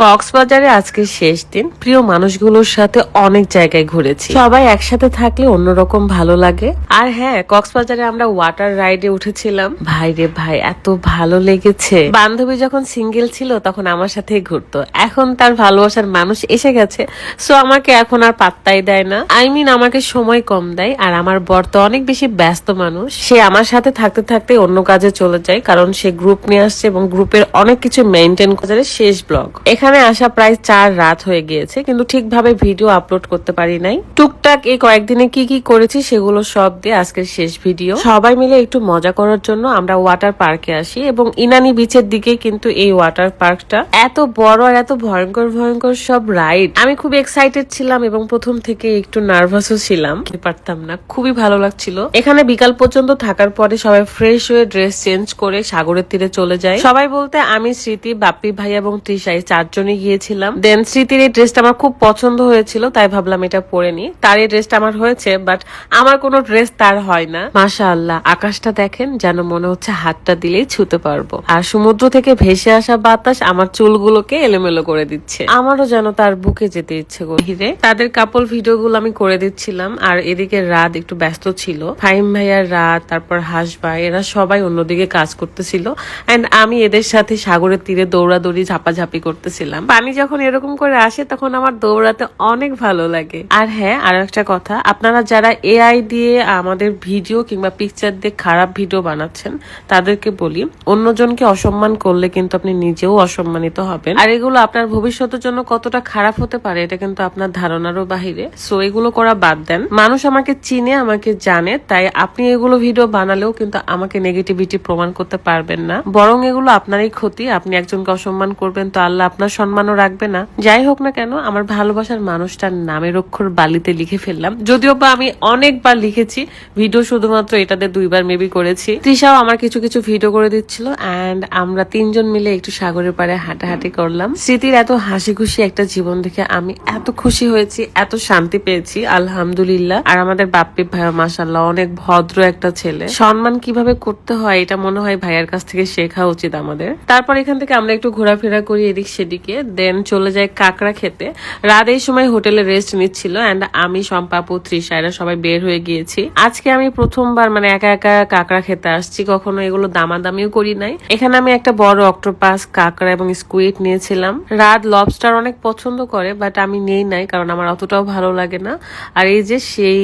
কক্সবাজারে আজকে শেষ দিন। প্রিয় মানুষগুলোর সাথে অনেক জায়গায় ঘুরেছি। সবাই একসাথে থাকলে অন্যরকম ভালো লাগে। আর হ্যাঁ কক্সবাজারে আমরা ওয়াটার রাইডে উঠেছিলাম। ভাই রে ভাই, এত ভালো লেগেছে। বান্ধবী যখন সিঙ্গেল ছিল, তখন আমার সাথে ঘুরতো। এখন তার ভালোবাসার মানুষ এসে গেছে। সো আমাকে এখন আর পাত্তাই দেয় না। আই মিন আমাকে সময় কম দেয়। আর আমার বর তো অনেক বেশি ব্যস্ত মানুষ। সে আমার সাথে থাকতে থাকতে অন্য কাজে চলে যায়। কারণ সে গ্রুপ নিয়ে আসছে এবং গ্রুপের অনেক কিছু মেনটেন করে। শেষ ব্লগ এখানে আসা প্রায় চার রাত হয়ে গিয়েছে, কিন্তু ঠিকভাবে ভিডিও আপলোড করতে পারি নাই। টুকটাক এই কয়েকদিনে কি কি করেছি সেগুলো সব দিয়ে আজকের শেষ ভিডিও। সবাই মিলে একটু মজা করার জন্য আমরা ওয়াটার পার্কে আসি এবং ইনানি বিচের দিকে কিন্তু এই ওয়াটার পার্কটা। এত বড় আর এত ভয়ঙ্কর ভয়ঙ্কর সব রাইড। আমি খুব এক্সাইটেড ছিলাম এবং প্রথম থেকে একটু নার্ভাসও ছিলাম। পারতাম না, খুবই ভালো লাগছিল। এখানে বিকাল পর্যন্ত থাকার পরে সবাই ফ্রেশ হয়ে ড্রেস চেঞ্জ করে সাগরের তীরে চলে যায়। সবাই বলতে আমি, স্মৃতি, বাপ্পি ভাই এবং তৃষা এই চারজনই গিয়েছিলাম। দেন স্মৃতির এই ড্রেসটা আমার খুব পছন্দ হয়েছিল, তাই ভাবলাম এটা পরে নি তার এই ড্রেসটা আমার হয়েছে বাট আমার কোনো ড্রেস তার হয় না। মাশা আল্লাহ আকাশটা দেখেন যেন মনে হচ্ছে হাতটা দিলেই ছুতে পারব। আর সমুদ্র থেকে ভেসে আসা বাতাস আমার চুলগুলোকে এলোমেলো করে দিচ্ছে। আমারও যেন তার বুকে যেতে ইচ্ছে গভীরে তাদের কাপল ভিডিও গুলো আমি করে দিচ্ছিলাম, আর এদিকে রাত একটু ব্যস্ত ছিল। ফাহিম ভাইয়ার রাত, তারপর হাস ভাই, এরা সবাই অন্যদিকে কাজ করতেছিল। এন্ড আমি এদের সাথে সাগরের তীরে দৌড়াদৌড়ি, ঝাপাঝাপি করতেছিলাম পানি যখন এরকম করে আসে, তখন আমার দৌড়াতে অনেক ভালো লাগে। আর হ্যাঁ আর একটা কথা, আপনারা যারা এআই দিয়ে আমাদের ভিডিও কিংবা পিকচার দিয়ে খারাপ ভিডিও বানাচ্ছেন, তাদেরকে বলি, অন্যজনকে অসম্মান করলে কিন্তু আপনি নিজেও অসম্মানিত হবেন। আর এগুলো আপনার ভবিষ্যতের জন্য কতটা খারাপ হতে পারে, এটা কিন্তু আপনার ধারণারও বাহিরে। সো এগুলো করা বাদ দেন। মানুষ আমাকে চিনে, আমাকে জানে, তাই আপনি এগুলো ভিডিও বানালেও কিন্তু আমাকে নেগেটিভিটি প্রমাণ করতে পারবেন না। বরং এগুলো আপনারই ক্ষতি, আপনি একজনকে অসম্মান করবেন, তো আল্লাহ আপনার সম্মানও রাখবে না। যাই হোক না কেন, আমার ভালোবাসার মানুষটার নামের অক্ষর বালিতে লিখে ফেললাম। যদিও বা আমি অনেকবার লিখেছি ভিডিও শুধুমাত্র এটাতে দুইবার মেবি করেছি। তৃষাও আমার কিছু কিছু ভিডিও করে দিচ্ছিল অ্যান্ড আমরা তিনজন মিলে একটু সাগরের পাড়ে হাঁটাহাঁটি করলাম। স্মৃতির এত হাসি খুশি একটা জীবন দেখে আমি এত খুশি হয়েছি, এত শান্তি পেয়েছি, আলহামদুলিল্লাহ। আর আমাদের বাপ্পি ভাইয়া মাসাল্লাহ অনেক ভদ্র একটা ছেলে। সম্মান কীভাবে করতে হয়, এটা মনে হয় ভাইয়ার কাছ থেকে শেখা উচিত আমাদের। তারপর এখান থেকে আমরা একটু ঘোরাফেরা করি, এদিক সেদিকে দেন চলে যায় কাকড়া খেতে। রাত এই সময় হোটেলে রেস্ট নিচ্ছিল অ্যান্ড আমি সম্পাপু তৃষা, এরা সবাই বের হয়ে গিয়েছি। আজকে আমি প্রথমবার মানে একা একা কাঁকড়া খেতে আসছি, কখনো এগুলো দামাদামিও করি নাই। এখানে আমি একটা বড় অক্টোপাস কাঁকড়া এবং স্কুইড নিয়েছিলাম। রাত লবস্টার অনেক পছন্দ করে বাট আমি নেই নাই কারণ আমার অতটাও ভালো লাগে না। আর এই যে সেই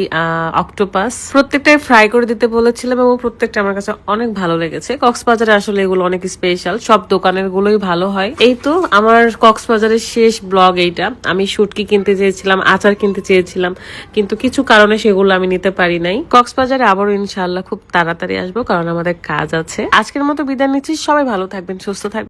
অক্টোপাস প্রত্যেকটাই ফ্রাই করে দিতে বলেছিলাম এবং প্রত্যেকটা আমার কাছে অনেক ভালো লেগেছে। কক্সবাজারে আসলে এগুলো অনেক স্পেশাল সব দোকানের গুলোই ভালো হয়। এই তো আমার কক্সবাজারের শেষ ব্লগ এইটা। আমি শুটকি কিনতে চেয়েছিলাম, আচার কিনতে চেয়েছিলাম, কিন্তু কিছু কারণে সেগুলো আমি নিতে পারি নাই। কক্সবাজারে আবারও ইনশাল্লাহ খুব তাড়াতাড়ি আসব, কারণ আমাদের কাজ আছে। আজকের মতো বিদায় নিচ্ছি, সবাই ভালো থাকবেন, সুস্থ থাকবেন।